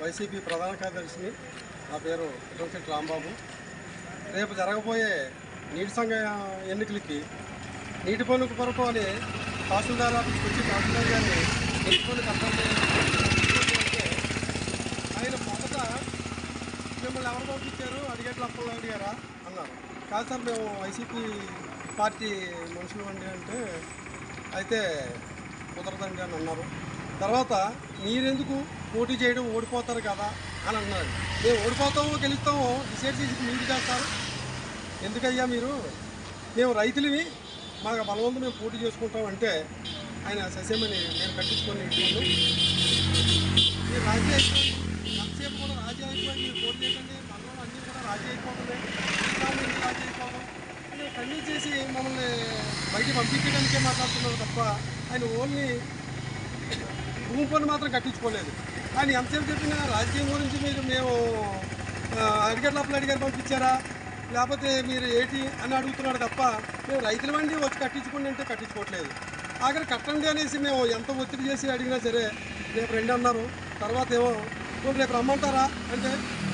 YCP ప్రధాన కార్యదర్శిని. నా పేరు ఎటువంటి రాంబాబు. రేపు జరగబోయే నీటి సంఘ ఎన్నికలకి నీటి పనులకు కొరకు అని తహసీల్దార్ ఆఫీస్కి వచ్చి తహసీల్దార్ గారిని నీటి పనులు కట్టాలి ఆయన మొదట మిమ్మల్ని ఎవరు పంపించారు? అడిగేట్లు అప్పలు అడిగారా అన్నారు. కాదు సార్ మేము వైసీపీ పార్టీ మనుషులు అండి అంటే అయితే కుదరదండి అని అన్నారు. తర్వాత మీరెందుకు పోటీ చేయడం ఓడిపోతారు కదా అని అన్నారు. మేము ఓడిపోతామో గెలుస్తామో డిసైడ్ చేసి మీరు చేస్తారు? ఎందుకయ్యా మీరు? మేము రైతులవి మాకు బలవంతం మేము పోటీ చేసుకుంటాం అంటే ఆయన ససేమని నేను కట్టించుకొని ఇట్లు మీరు రాజీ అయిపోయింది ఎంతసేపు కూడా రాజీ అయిపోయింది మీరు పోటీ చేయకండి మనలో అన్నీ కూడా రాజీ అయిపోతుంది. రాజీ అయిపోవడం? అని చేసి మమ్మల్ని బయటికి పంపించడానికే మాట్లాడుతున్నారు తప్ప ఆయన ఓన్లీ భూమి పని మాత్రం కట్టించుకోలేదు. ఆయన ఎంతసేపు చెప్పినా రాజకీయం గురించి మీరు మేము అడిగట్లప్పుడు అడిగారు పంపించారా? లేకపోతే మీరు ఏంటి అని అడుగుతున్నాడు తప్ప మేము రైతుల వండి వచ్చి కట్టించుకోండి అంటే కట్టించుకోవట్లేదు. ఆఖరి కట్టండి అనేసి మేము ఎంత ఒత్తిడి చేసి అడిగినా సరే రేపు రెండు అన్నారు. తర్వాత ఏమో "పోనీ రేపు రమ్మంటారా? అంటే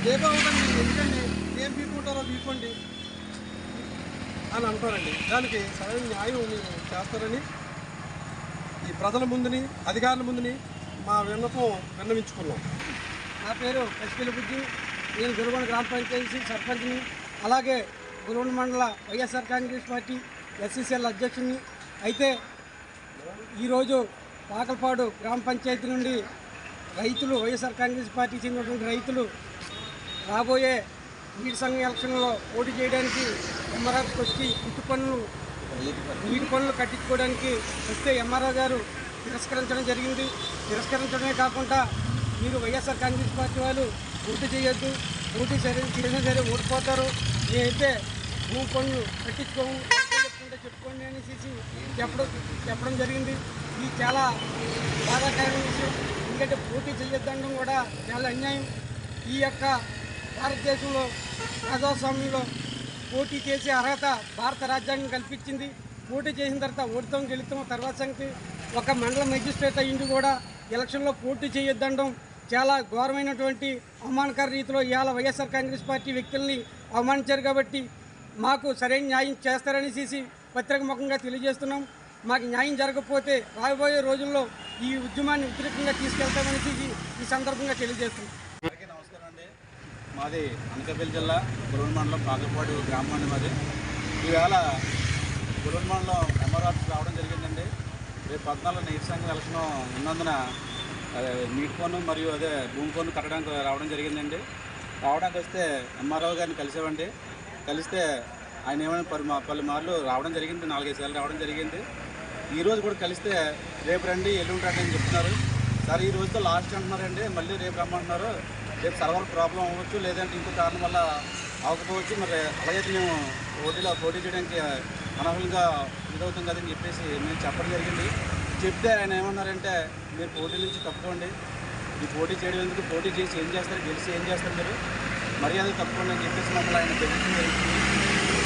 రేపు అవ్వదండి ఎందుకండి? ఏం పీక్కుంటారో పీక్కోండి. అని అంటారండి. దానికి సరైన న్యాయం మీరు చేస్తారని ఈ ప్రజల ముందుని అధికారుల ముందుని మా విన్నపం విన్నవించుకున్నాం. నా పేరు ఎస్పీల బుద్ధి నేను గురుగొండ గ్రామ పంచాయతీ సర్పంచ్ని అలాగే గురుగొండ మండల వైఎస్ఆర్ కాంగ్రెస్ పార్టీ ఎస్సీసీఎల్ అధ్యక్షుడిని అయితే ఈరోజు పాకలపాడు గ్రామ పంచాయతీ నుండి రైతులు వైఎస్ఆర్ కాంగ్రెస్ పార్టీ చెందినటువంటి రైతులు రాబోయే నీటి సంఘం ఎలక్షన్లో పోటీ చేయడానికి ఎంఆర్ఆర్కి వచ్చి ఇంటి పనులు నీటి పనులు కట్టించుకోవడానికి వస్తే ఎంఆర్ఆర్ గారు తిరస్కరించడం జరిగింది. తిరస్కరించడమే కాకుండా మీరు వైఎస్ఆర్ కాంగ్రెస్ పార్టీ వాళ్ళు పోటీ చేయొద్దు. పోటీ సరే చేసినా సరే ఓడిపోతారు. నేనైతే భూ పనులు కట్టించుకోము చెప్పుకుంటే చెప్పుకోండి అనేసి చెప్పడం చెప్పడం జరిగింది. ఇది చాలా బాధాకరమైన విషయం. ఎందుకంటే పోటీ చేయొద్దండం కూడా చాలా అన్యాయం. ఈ యొక్క భారతదేశంలో ప్రజాస్వామ్యంలో పోటీ చేసే అర్హత భారత రాజ్యాంగం కల్పించింది. పోటీ చేసిన తర్వాత ఓడితం గెలుతాం తర్వాత సంగతి ఒక మండల మెజిస్ట్రేట్ అయ్యింది కూడా ఎలక్షన్లో పోటీ చేయొద్దండం చాలా ఘోరమైనటువంటి అవమానకర రీతిలో ఇవాళ వైఎస్ఆర్ కాంగ్రెస్ పార్టీ వ్యక్తుల్ని అవమానించారు కాబట్టి మాకు సరైన న్యాయం చేస్తారని చేసి పత్రిక ముఖంగా తెలియజేస్తున్నాం. మాకు న్యాయం జరగకపోతే రాబోయే రోజుల్లో ఈ ఉద్యమాన్ని ఉధృతంగా తీసుకెళ్తామని చేసి ఈ సందర్భంగా తెలియజేస్తున్నాం. అందరికీ నమస్కారం అండి. మాది అనకాపల్లి జిల్లా గురువు మండలం పాకపాడు గ్రామం అండి మాది. ఈవేళ గురువన్ ఎంఆర్ఆర్స్ ఎంఆర్ ఆఫీస్ రావడం జరిగిందండి. రేపు పద్నాలుగు నీటి ఎలక్షన్ ఉన్నందున అదే నీటి మరియు అదే భూమి ఫోన్ కట్టడానికి రావడం జరిగిందండి. రావడానికి వస్తే ఎంఆర్ఓ గారిని కలిసామండి. కలిస్తే ఆయన ఏమైనా పలు పలుమార్లు రావడం జరిగింది నాలుగైదు సార్లు రావడం జరిగింది. ఈరోజు కూడా కలిస్తే రేపు రండి ఎల్లుండి రండి అని చెప్తున్నారు. సార్ ఈ రోజుతో లాస్ట్ అంటున్నారండి. మళ్ళీ రేపు రమ్మంటున్నారు. రేపు సర్వర్ ప్రాబ్లం అవ్వచ్చు లేదంటే ఇంకో కారణం వల్ల అవకపోవచ్చు. మరి అలాగైతే మేము పోటీలో పోటీ చేయడానికి అనర్హులుగా ఇదవుతాం కదని చెప్పేసి మేము చెప్పడం జరిగింది. చెప్తే ఆయన ఏమన్నారంటే మీరు పోటీ నుంచి తప్పుకోండి. ఈ పోటీ చేయడం ఎందుకు? పోటీ చేసి ఏం చేస్తారు? గెలిచి ఏం చేస్తారు మీరు? మర్యాద తప్పుకోండి అని చెప్పేసి మమ్మల్ని ఆయన బెదిరించడం జరిగింది.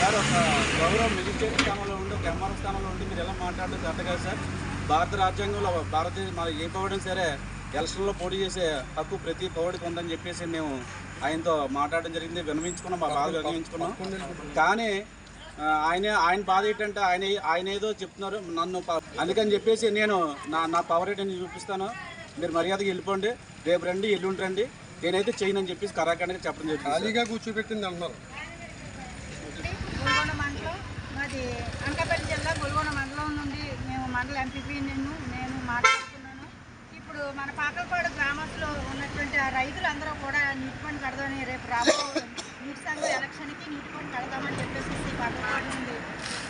సార్ ఒక గౌరవ మిలిటరీ స్థానంలో ఉండి ఒక ఎంఆర్ స్థానంలో ఉండి మీరు ఎలా మాట్లాడడం కరెక్ట్ కాదు సార్. భారత రాజ్యాంగంలో భారతదేశం మన ఏ పౌరుడైనా సరే ఎలక్షన్లో పోటీ చేసే హక్కు ప్రతి పౌరుడికి ఉందని చెప్పేసి మేము ఆయనతో మాట్లాడడం జరిగింది వినవించుకున్నాం మా బాధ వినవించుకున్నాం కానీ ఆయన ఆయన బాధ ఏంటంటే ఆయన ఆయన ఏదో చెప్తున్నారు నన్ను అందుకని చెప్పేసి నేను నా నా పవర్ ఏంటని చూపిస్తాను. మీరు మర్యాదగా వెళ్ళిపోండి రేపు రండి ఎల్లుండి రండి. నేనైతే చేయనని చెప్పేసి కరాఖండ్గా చెప్పడం జరిగింది. ఖాళీగా కూర్చోబెట్టింది అంటున్నారు గొల్గొండ మండలం మాది అనకాపల్లి జిల్లా గొల్గొండ మండలం నుండి మేము మండల ఎంపీపీ నేను నేను మాట్లాడుతున్నాను ఇప్పుడు మన పాకలపాడు గ్రామస్తులు ఉన్నటువంటి ఆ రైతులందరూ కూడా నీటి పని కడదామని రేపు రాబో నీటి సంఘం ఎలక్షన్కి నీటి పని కడదామని చెప్పేసి పాకలపాడు నుండి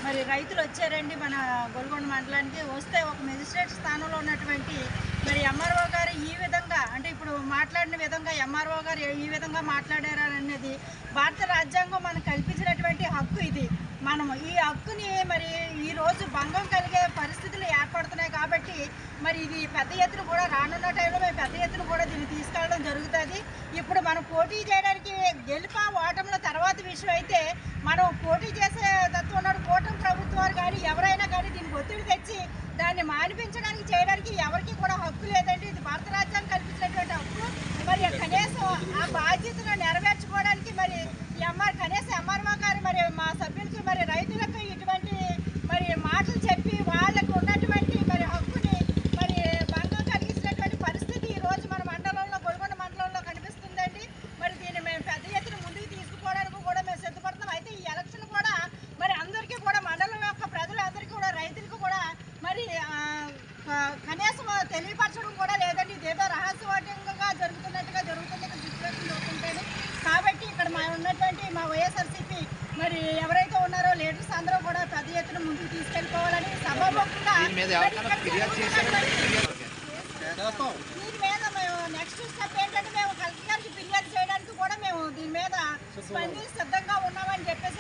మరి రైతులు వచ్చారండి మన గొల్గొండ మండలానికి. వస్తే ఒక మెజిస్ట్రేట్ స్థానంలో ఉన్నటువంటి మరి ఎంఆర్ఓ గారు ఈ విధంగా అంటే ఇప్పుడు మాట్లాడిన విధంగా ఎంఆర్ఓ గారు ఈ విధంగా మాట్లాడారు అనేది భారత రాజ్యాంగం మనకు కల్పించినటువంటి హక్కు ఇది. మనము ఈ హక్కుని మరి ఈ రోజు భంగం కలిగే పరిస్థితి ఏర్పడుతున్నాయి కాబట్టి మరి ఇది పెద్ద ఎత్తున కూడా రానున్న టైంలో మేము పెద్ద ఎత్తున కూడా దీన్ని తీసుకెళ్ళడం జరుగుతుంది. ఇప్పుడు మనం పోటీ చేయడానికి గెలుప ఓటముల తర్వాత విషయం అయితే మనం పోటీ చేసే తత్వం ఉన్నాడు కూటమి ప్రభుత్వాలు కానీ ఎవరైనా కానీ దీనికి ఒత్తిడి తెచ్చి దాన్ని మానిపించడానికి చేయడానికి ఎవరికి కూడా హక్కు లేదండి. ఇది భారత రాజ్యాన్ని కల్పించినటువంటి హక్కు. మరి కనీసం ఆ బాధ్యతను నెరవేర్చుకోవడానికి మరి దీని మీద ఎవరికైనా నెక్స్ట్ స్టెప్ ఏంటంటే మేము కలెక్టర్ గారికి ఫిర్యాదు చేయడానికి కూడా మేము దీని మీద స్పందించి సిద్ధంగా ఉన్నామని చెప్పేసి